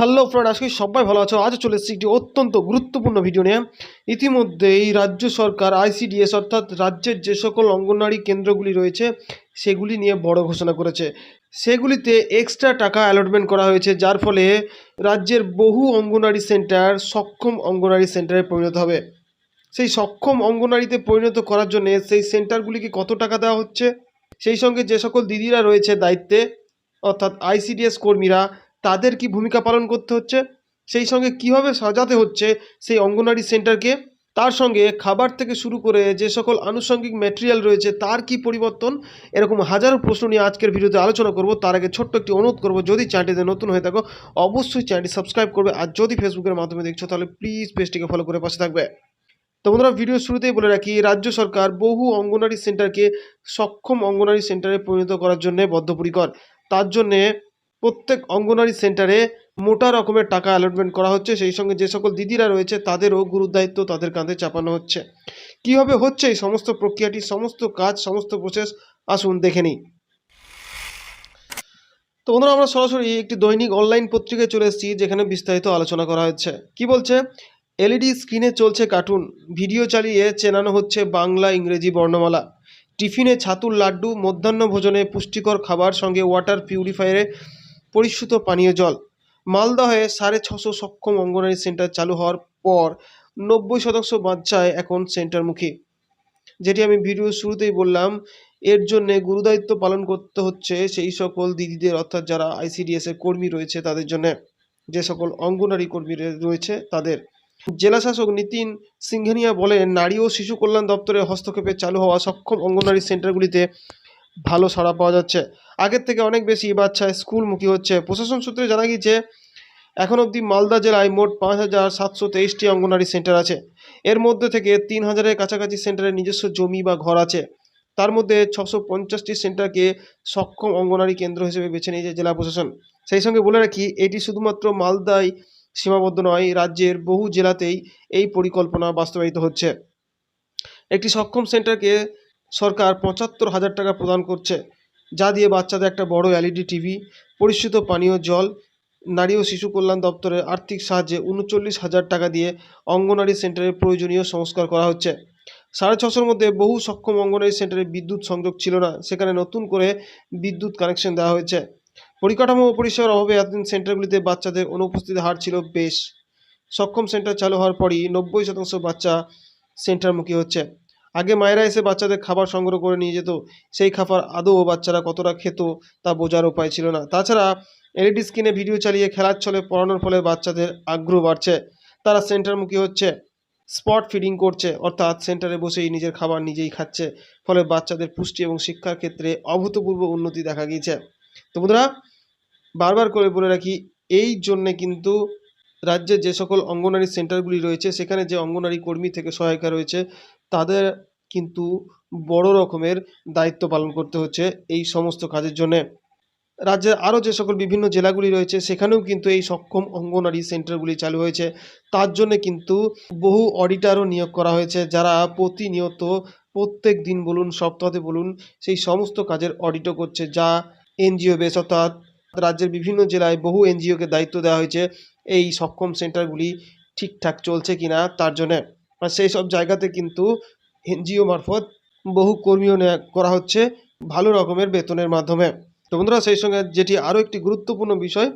Hello friend আজকে সবাই ভালো আছো। আজ চলে এসেছি একটি অত্যন্ত গুরুত্বপূর্ণ ভিডিও নিয়ে। ইতিমধ্যেই রাজ্য সরকার আইসিডিএস অর্থাৎ রাজ্যের যে সকল অঙ্গনওয়াড়ি কেন্দ্রগুলি রয়েছে, সেগুলি নিয়ে বড় ঘোষণা করেছে। সেগুলিতে এক্সট্রা টাকা অ্যালটমেন্ট করা হয়েছে, যার ফলে রাজ্যের বহু অঙ্গনওয়াড়ি সেন্টার সক্ষম অঙ্গনওয়াড়ি সেন্টারে পরিণত হবে। সেই সক্ষম অঙ্গনওয়াড়িতে পরিণত করার জন্য সেই সেন্টারগুলিকে কত টাকা দেওয়া হচ্ছে? সেই সঙ্গে যে সকল দিদিরা রয়েছে দায়িত্বে, অর্থাৎ আইসিডিএস কর্মীরা তাদের কি ভূমিকা পালন করতে হচ্ছে? সেই সঙ্গে কীভাবে সাজাতে হচ্ছে সেই অঙ্গনওয়াড়ি সেন্টারকে? তার সঙ্গে খাবার থেকে শুরু করে যে সকল আনুষঙ্গিক ম্যাটেরিয়াল রয়েছে, তার কি পরিবর্তন? এরকম হাজারো প্রশ্ন নিয়ে আজকের ভিডিওতে আলোচনা করব। তার আগে ছোট্ট একটি অনুরোধ করব, যদি চ্যানেলটিতে নতুন হয়ে থাকো, অবশ্যই চ্যানেলটি সাবস্ক্রাইব করবে। আর যদি ফেসবুকের মাধ্যমে দেখছ, তাহলে প্লিজ পেজটিকে ফলো করে পাশে থাকবে। তো বন্ধুরা ভিডিও শুরুতেই বলে রাখি, রাজ্য সরকার বহু অঙ্গনওয়াড়ি সেন্টারকে সক্ষম অঙ্গনওয়াড়ি সেন্টারে পরিণত করার জন্য বদ্ধপরিকর। তার জন্যে প্রত্যেক অঙ্গনওয়াড়ি সেন্টারে মোটা রকমের টাকা অ্যালটমেন্ট করা হচ্ছে। সেই সঙ্গে যে সকল দিদিরা রয়েছে, তাদেরও গুরুদায়িত্ব তাদের কাঁধে চাপানো হচ্ছে। কীভাবে হচ্ছে এই সমস্ত প্রক্রিয়াটি, সমস্ত কাজ, সমস্ত প্রসেস আসুন দেখে নিই। তো বন্ধুরা, আমরা সরাসরি একটি দৈনিক অনলাইন পত্রিকায় চলে এসেছি, যেখানে বিস্তারিত আলোচনা করা হচ্ছে। কি বলছে? এলইডি স্ক্রিনে চলছে কার্টুন ভিডিও চালিয়ে চেনানো হচ্ছে বাংলা ইংরেজি বর্ণমালা। টিফিনে ছাতুর লাড্ডু, মধ্যাহ্ন ভোজনে পুষ্টিকর খাবার, সঙ্গে ওয়াটার পিউরিফায়ারে পরিশ্রুত পানীয় জল। মালদহে সাড়ে ছশো সক্ষম অঙ্গনওয়াড়ি সেন্টার চালু হওয়ার পর নব্বই শতাংশ বাচ্চায় এখন সেন্টারমুখী। যেটি আমি ভিডিও শুরুতেই বললাম, এর জন্যে গুরুদায়িত্ব পালন করতে হচ্ছে সেই সকল দিদিদের, অর্থাৎ যারা আইসিডিএসের কর্মী রয়েছে তাদের জন্য। যে সকল অঙ্গনারী কর্মী রয়েছে তাদের। জেলা শাসক নীতিন সিংঘানিয়া বলেন, নারী ও শিশু কল্যাণ দপ্তরের হস্তক্ষেপে চালু হওয়া সক্ষম অঙ্গনওয়াড়ি সেন্টারগুলিতে ভালো সাড়া পাওয়া যাচ্ছে। আগের থেকে অনেক বেশি বাচ্চা স্কুলমুখী হচ্ছে। প্রশাসন সূত্রে জানা গিয়েছে, এখন অবধি মালদা জেলায় মোট পাঁচ হাজার সাতশো তেইশটি অঙ্গনওয়াড়ি সেন্টার আছে। এর মধ্যে থেকে তিন হাজারের কাছাকাছি সেন্টারের নিজস্ব জমি বা ঘর আছে। তার মধ্যে ছশো পঞ্চাশটি সেন্টারকে সক্ষম অঙ্গনওয়াড়ি কেন্দ্র হিসেবে বেছে নিয়েছে জেলা প্রশাসন। সেই সঙ্গে বলে রাখি, এটি শুধুমাত্র মালদায় সীমাবদ্ধ নয়, রাজ্যের বহু জেলাতেই এই পরিকল্পনা বাস্তবায়িত হচ্ছে। একটি সক্ষম সেন্টারকে সরকার পঁচাত্তর হাজার টাকা প্রদান করছে, যা দিয়ে বাচ্চাদের একটা বড় এলইডি টিভি পরিশ্রুত পানীয় জল, নারী ও শিশু কল্যাণ দপ্তরের আর্থিক সাহায্যে উনচল্লিশ হাজার টাকা দিয়ে অঙ্গনওয়াড়ি সেন্টারের প্রয়োজনীয় সংস্কার করা হচ্ছে। সাড়ে ছশোর মধ্যে বহু সক্ষম অঙ্গনওয়াড়ি সেন্টারে বিদ্যুৎ সংযোগ ছিল না, সেখানে নতুন করে বিদ্যুৎ কানেকশন দেওয়া হয়েছে। পরিকাঠামো ও পরিষেবার অভাবে এতদিন সেন্টারগুলিতে বাচ্চাদের অনুপস্থিতির হার ছিল বেশ। সক্ষম সেন্টার চালু হওয়ার পরই নব্বই শতাংশ বাচ্চা সেন্টারমুখী হচ্ছে। আগে মায়েরা এসে বাচ্চাদের খাবার সংগ্রহ করে নিয়ে যেত। সেই খাবার আদৌ বাচ্চারা কতটা খেত তা বোঝার উপায় ছিল না। তাছাড়া এলইডি স্ক্রিনে ভিডিও চালিয়ে খেলার ছলে পড়ানোর ফলে বাচ্চাদের আগ্রহ বাড়ছে। তারা সেন্টারমুখী হচ্ছে, স্পট ফিডিং করছে, অর্থাৎ সেন্টারে বসেই নিজের খাবার নিজেই খাচ্ছে। ফলে বাচ্চাদের পুষ্টি এবং শিক্ষার ক্ষেত্রে অভূতপূর্ব উন্নতি দেখা গিয়েছে। তো বন্ধুরা, বারবার করে বলে রাখি, এই জন্যে কিন্তু রাজ্যে যে সকল অঙ্গনারী সেন্টারগুলি রয়েছে, সেখানে যে অঙ্গনারী কর্মী থেকে সহায়িকা রয়েছে তাদের কিন্তু বড় রকমের দায়িত্ব পালন করতে হচ্ছে এই সমস্ত কাজের জন্যে। রাজ্যের আরও যে সকল বিভিন্ন জেলাগুলি রয়েছে, সেখানেও কিন্তু এই সক্ষম অঙ্গনারী সেন্টারগুলি চালু হয়েছে। তার জন্য কিন্তু বহু অডিটারও নিয়োগ করা হয়েছে, যারা প্রতিনিয়ত প্রত্যেক দিন বলুন সপ্তাহে বলুন, সেই সমস্ত কাজের অডিটও করছে, যা এনজিও বেস অর্থাৎ রাজ্যের বিভিন্ন জেলায় বহু এনজিওকে দায়িত্ব দেওয়া হয়েছে। এই সক্ষম সেন্টারগুলি ঠিকঠাক চলছে কিনা তার জন্যে। সেই সব জায়গাতে কিন্তু এনজিও মারফত বহু কর্মীও করা হচ্ছে ভালো রকমের বেতনের মাধ্যমে। তো বন্ধুরা, সেই সঙ্গে যেটি আরও একটি গুরুত্বপূর্ণ বিষয়,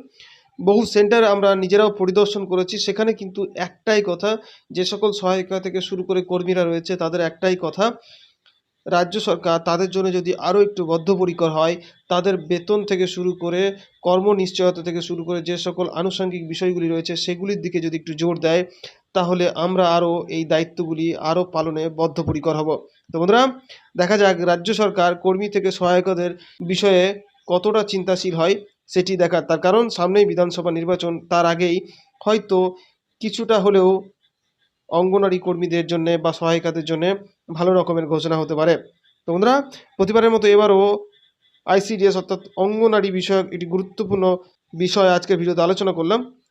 বহু সেন্টার আমরা নিজেরাও পরিদর্শন করেছি, সেখানে কিন্তু একটাই কথা, যে সকল সহায়িকা থেকে শুরু করে কর্মীরা রয়েছে, তাদের একটাই কথা, রাজ্য সরকার তাদের জন্য যদি আরও একটু বদ্ধপরিকর হয়, তাদের বেতন থেকে শুরু করে কর্ম নিশ্চয়তা থেকে শুরু করে যে সকল আনুষঙ্গিক বিষয়গুলি রয়েছে, সেগুলির দিকে যদি একটু জোর দেয় তাহলে আমরা আরও এই দায়িত্বগুলি আরও পালনে বদ্ধপরিকর হব। তো বন্ধুরা, দেখা যাক রাজ্য সরকার কর্মী থেকে সহায়কদের বিষয়ে কতটা চিন্তাশীল হয় সেটি দেখার। তার কারণ, সামনেই বিধানসভা নির্বাচন, তার আগেই হয়তো কিছুটা হলেও অঙ্গনারী কর্মীদের জন্য বা সহায়িকাদের জন্য ভালো রকমের ঘোষণা হতে পারে। তো বন্ধুরা, প্রতিবারের মতো এবারও আইসিডিএস অর্থাৎ অঙ্গনারী বিষয়ক একটি গুরুত্বপূর্ণ বিষয় আজকের ভিডিওতে আলোচনা করলাম।